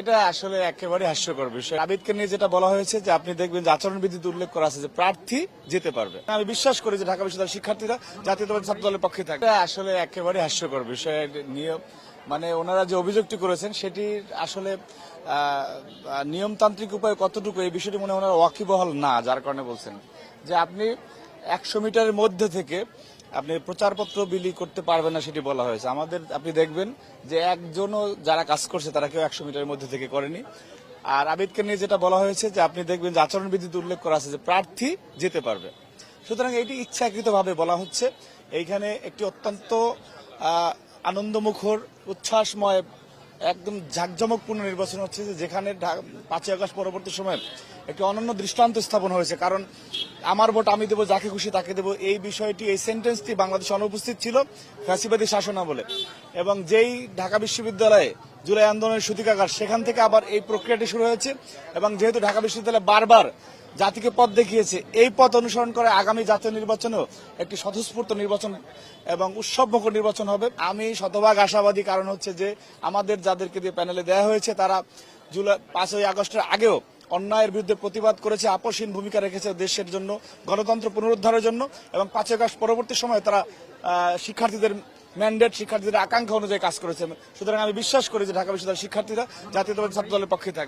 এটা আসলে একেবারে হাস্যকর বিষয়। আবিদকে নিয়ে যেটা বলা হয়েছে যে আপনি দেখবেন যে আচরণবিধিতে উল্লেখ করা আছে যে প্রার্থী যেতে পারবে। আমি বিশ্বাস করি যে ঢাকা বিশ্ববিদ্যালয়ের শিক্ষার্থীরা জাতীয়তাবাদী ছাত্র দলের পক্ষে থাকে এটা আসলে একেবারে হাস্যকর বিষয় নিয়ম। মানে ওনারা যে অভিযোগটি করেছেন সেটি আসলে নিয়মতান্ত্রিক উপায় কতটুকু এই বিষয়টি মনে ওনারা ওয়াকিবহল না, যার কারণে বলছেন। যে আপনি একশো মিটারের মধ্যে থেকে আপনি প্রচারপত্র বিলি করতে পারবেন না সেটি বলা হয়েছে। আমাদের, আপনি দেখবেন যে একজনও যারা কাজ করছে, তারা কেউ একশো মিটারের মধ্যে থেকে করেনি। আর আবিদকে নিয়ে যেটা বলা হয়েছে যে, আপনি দেখবেন যে আচরণবিধিতে উল্লেখ করা আছে যে, প্রার্থী যেতে পারবে। সুতরাং এটি ইচ্ছাকৃতভাবে বলা হচ্ছে। এইখানে একটি অত্যন্ত আনন্দমুখর, উচ্ছ্বাসময় একদম জাঁকজমকপূর্ণ নির্বাচন হচ্ছে যেখানে পাঁচই আগস্ট পরবর্তী সময়ে একটি অনন্য দৃষ্টান্ত স্থাপন হয়েছে। কারণ আমার ভোট আমি দেবো, যাকে খুশি তাকে দেবো, এই বিষয়টি, এই সেন্টেন্সটি বাংলাদেশে অনুপস্থিত ছিল ফ্যাসিবাদী শাসনামলে। এবং যেই ঢাকা বিশ্ববিদ্যালয়ে জুলাই আন্দোলনের সূতিকাগার। সেখান থেকে আবার এই প্রক্রিয়াটি শুরু হয়েছে এবং যেহেতু ঢাকা বিশ্ববিদ্যালয় বারবার জাতিকে পথ দেখিয়েছে, এই পথ অনুসরণ করে আগামী জাতীয় নির্বাচনেও একটি স্বতঃস্ফূর্ত নির্বাচন এবং উৎসবমুখর নির্বাচন হবে। আমি শতভাগ আশাবাদী কারণ হচ্ছে যে আমাদের যাদেরকে দিয়ে প্যানেলে দেওয়া হয়েছে, তারা জুলাই, পাঁচই আগস্টের আগেও অন্যায়ের বিরুদ্ধে প্রতিবাদ করেছে, আপসহীন ভূমিকা রেখেছে দেশের জন্য, গণতন্ত্র পুনরুদ্ধারের জন্য এবং পাঁচই আগস্ট পরবর্তী সময়ে তারা শিক্ষার্থীদের ম্যান্ডেট শিক্ষার্থীদের আকাঙ্ক্ষা অনুযায়ী কাজ করেছে। সুতরাং আমি বিশ্বাস করি যে ঢাকা বিশ্ববিদ্যালয়ের শিক্ষার্থীরা জাতীয়তাবাদী ছাত্র দলের পক্ষে থাকবে।